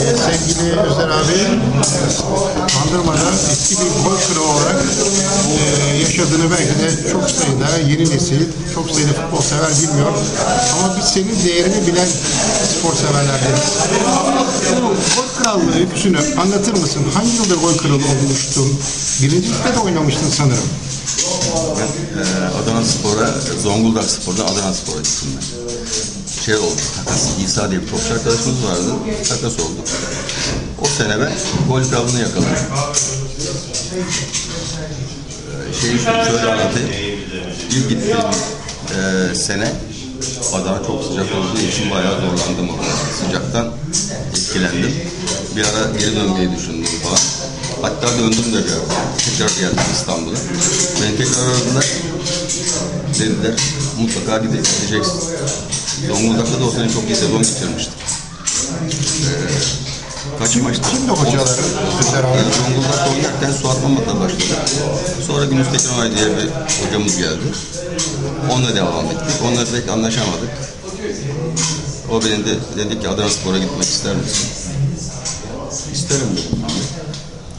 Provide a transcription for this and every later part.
sevgili Özer abi Bandırma'da eski bir gol kralı olarak e, yaşadığını belki de çok sayıda yeni nesil, çok sayıda futbol sever bilmiyor. Ama biz senin değerini bilen spor severlerdeniz. Bu gol krallığı öyküsünü anlatır mısın? Hangi yılda gol kralı olmuştun? Birinci ligde de oynamıştın sanırım. Ben e, Adana Spor'a, Zonguldak Spor'dan Adana Spor'a gittim ben. Şey oldu, İsa diye bir topçu arkadaşımız vardı, takas olduk. O sene ben gol kralını yakaladım. E, Şeyi şöyle anlatayım. İlk gittiğim e, sene Adana çok sıcak olduğu için bayağı zorlandım orada. Sıcaktan etkilendim. Bir ara geri dönmeyi düşündüm falan. Hatta döndüm de ara. Tekrar geldim İstanbul'a. Beni tekrar aradılar. Dediler mutlaka gide- gideceksin. Zonguldak'ta da o sene çok iyi sezon geçirmiştik. Ee, kaç maçtı? Kimdi hocaları? Özer abi. Yani Zonguldak'ta oynarken Suat Mamat'la başladık. Sonra Günüz Tekinay diye bir hocamız geldi. Onunla devam ettik. Onunla pek anlaşamadık. O beni de dedi ki Adana Spor'a gitmek ister misin? İsterim dedim.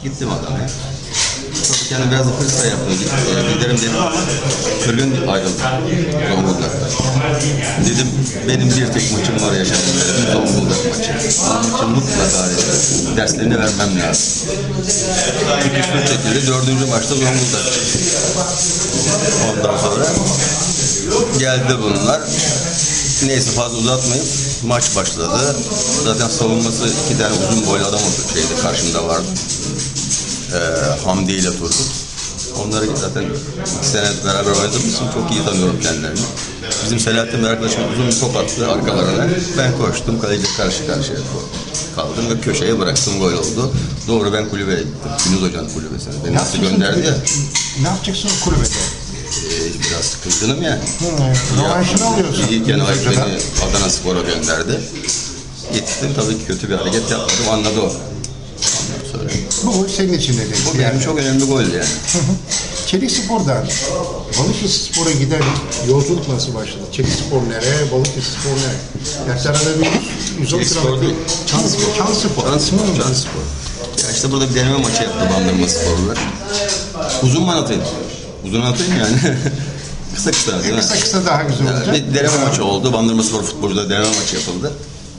Gittim Adana'ya. Tabii kendi biraz da hırsla yaptım. Git- e, Giderim dedim Kırgın ayrıldı Zonguldak'ta. Dedim benim bir tek maçım var yaşadığım dedim Zonguldak maçı. Onun için mutlaka dedim, derslerini vermem lazım. Tutuşmuş şekilde dördüncü maçta Zonguldak. Ondan sonra geldi bunlar. Neyse fazla uzatmayıp maç başladı. Zaten savunması iki tane uzun boylu adam oldu şeyde karşımda vardı. Ee, Hamdi ile Turgut. Onları zaten iki sene beraber oynadığım için çok iyi tanıyorum kendilerini. Bizim Selahattin bir arkadaşım uzun bir top attı arkalarına. Ben koştum, kaleciyle karşı karşıya kaldım ve köşeye bıraktım, gol oldu. Doğru ben kulübeye gittim. Gündüz Hoca'nın kulübesine. Beni nasıl gönderdi ya. Ne yapacaksın kulübede? Ee, biraz sıkıntılım ya. Hı, rövanşını alıyorsun. İyiyken o beni. Adana Spor'a gönderdi. Gittim tabii ki kötü bir hareket yapmadım anladı o. Sonra. Bu gol senin için dedi. Bu benim çok önemli gol yani. Çelik Spor'dan Balıkesir Spor'a giden yolculuk nasıl başladı? Çelik Spor nereye, Balıkesir Spor nereye? Gerçi arada bir 110 Çelik Spor kilometre. değil, Çan Spor. Çan Spor. Can Spor, Can Spor. Ya işte burada bir deneme maçı yaptı Bandırma Sporlular. Uzun mu anlatayım? Uzun anlatayım yani. kısa kısa değil mi? Kısa kısa daha güzel Yani olacak. bir deneme maçı oldu. Bandırma Spor futbolcuda deneme maçı yapıldı.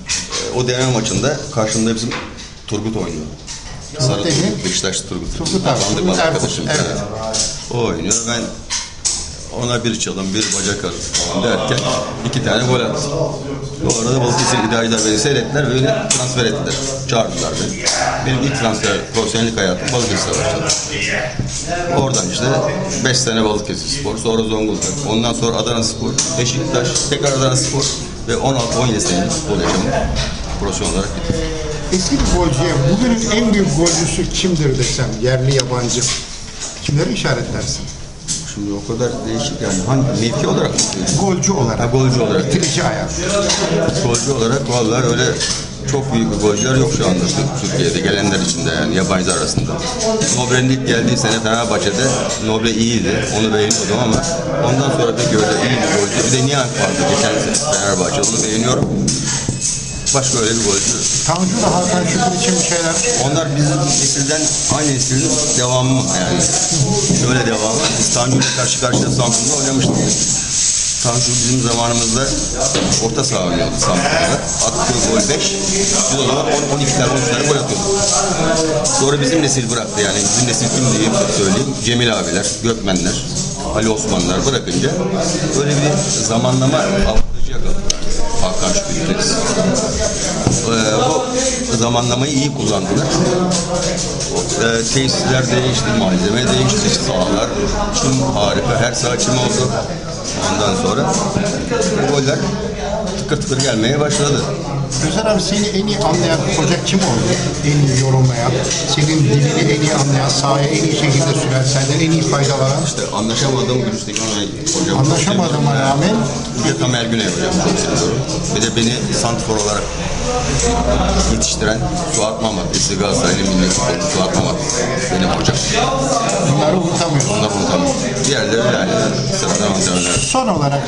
Ee, O deneme maçında karşımda bizim Turgut oynuyor. Sarı? Turgut, Beşiktaşlı Turgut. Turgut abi, Turgut arkadaşım. evet. O oynuyor. Ben ona bir çalım, bir bacak arası falan derken iki tane gol attım. O arada Balıkesir idareciler beni seyrettiler ve beni transfer ettiler. Çağırdılar beni. Benim ilk transfer, profesyonellik hayatım Balıkesir'e başladı. Oradan işte 5 sene Balıkesir Spor, sonra Zonguldak, ondan sonra Adana Spor, Beşiktaş, tekrar Adana Spor ve 16-17 senelik futbol yaşamı profesyonel olarak bitti. Eski bir golcüye bugünün en büyük golcüsü kimdir desem, yerli yabancı. Kimleri işaretlersin? Şimdi o kadar değişik yani hangi mevki olarak mı? Golcü olarak. Ha, golcü olarak. Bitirici ayak. Golcü olarak vallahi öyle çok büyük golcüler yok şu anda Tür- Türkiye'de gelenler içinde yani yabancılar arasında. Nobre'nin ilk geldiği sene Fenerbahçe'de Nobre iyiydi. Onu beğeniyordum ama ondan sonra pek öyle iyi bir golcü. Bir de Niyank vardı geçen sene Fenerbahçe. Onu beğeniyorum. Başka öyle bir golcü. Tanju'da Hakan Şükür için bir şeyler. Onlar bizim nesilden aynı neslin devamı yani. Şöyle devamı. Biz Tanju'yla karşı karşıya Samsun'da oynamıştık. Tanju bizim zamanımızda orta saha oynuyordu Samsun'da. Attığı gol 5. Biz o zaman 10, 12 tane 13 tane gol atıyorduk. Sonra bizim nesil bıraktı yani. Bizim nesil kim diye söyleyeyim. Cemil abiler, Gökmenler, Ali Osmanlar bırakınca böyle bir zamanlama avantajı yakaladılar. Hakan Reis. Ee, bu zamanlamayı iyi kullandılar. O, e, tesisler değişti, malzeme değişti, sahalar çim harika, her saha çim oldu. Ondan sonra bu goller tıkır tıkır gelmeye başladı. Özer abi seni en iyi anlayan hoca kim oldu? En iyi yorumlayan, senin dilini en iyi anlayan, sahaya en iyi şekilde süren, senden en iyi faydalanan. İşte anlaşamadığım Gülüstek Onay hocam. Anlaşamadığıma rağmen Bir de Tamer Güney hocam çok seviyorum. Bir de beni santfor olarak yetiştiren Suat Mamat. Eski Galatasaraylı milli futbolcu Suat Mamat. Benim hocam. bunları unutamıyorsun. Onları unutamam. Diğerleri yani sıradan antrenörler. Son olarak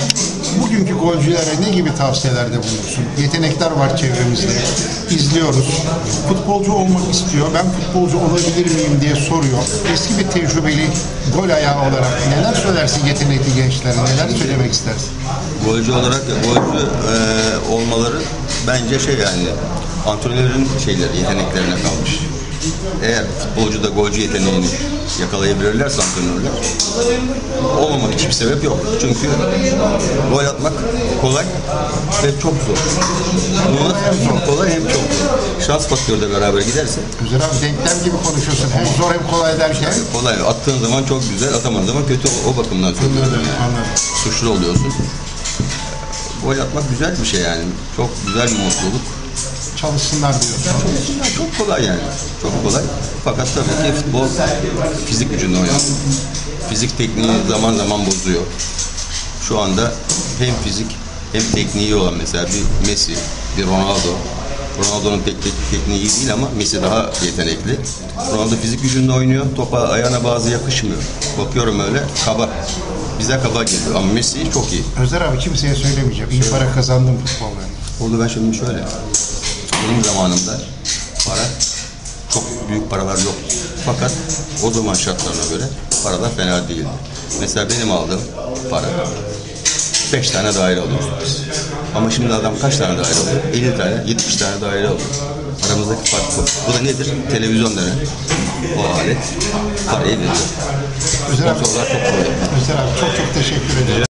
bugünkü golcülere ne gibi tavsiyelerde bulunursun? Yetenekler var çevremizde, izliyoruz. Futbolcu olmak istiyor, ben futbolcu olabilir miyim diye soruyor. Eski bir tecrübeli gol ayağı olarak neler söylersin yetenekli gençlere, neler söylemek istersin? golcü olarak golcü e, olmaları bence şey yani antrenörün şeyleri yeteneklerine kalmış. Eğer futbolcu da golcü yeteneğini yakalayabilirlerse antrenörler olmamak hiçbir sebep yok. Çünkü gol atmak kolay ve çok zor. Bunu hem kolay hem çok zor. Şans faktörü de beraber giderse Güzel abi denklem gibi konuşuyorsun. Hem zor hem kolay derken. kolay. Attığın zaman çok güzel, atamadığın zaman kötü. O, o bakımdan söylüyorum Anladım, yani. anladım. Suçlu oluyorsun. Gol atmak güzel bir şey yani. Çok güzel bir mutluluk. Çalışsınlar diyorsun. Çok kolay yani. Çok kolay. Fakat tabii ki futbol fizik gücünde oynuyor. Fizik tekniği zaman zaman bozuyor. Şu anda hem fizik hem tekniği olan mesela bir Messi, bir Ronaldo. Ronaldo'nun tek, tek, tekniği iyi değil ama Messi daha yetenekli. Ronaldo fizik gücünde oynuyor. Topa ayağına bazı yakışmıyor. Bakıyorum öyle kaba. Bize kaba geliyor ama Messi çok iyi. Özer abi kimseye söylemeyeceğim. İyi para kazandım futbolda. Orada ben şimdi şöyle, benim zamanımda para, çok büyük paralar yok. Fakat o zaman şartlarına göre paralar fena değildi. Mesela benim aldığım para, beş tane daire alıyoruz biz. Ama şimdi adam kaç tane daire alıyor? 50 tane, 70 tane daire alıyor. Aramızdaki fark bu. Bu da nedir? Televizyon denen o alet parayı veriyor. Abi, Sponsorlar çok kolay. Abi çok çok teşekkür ederim.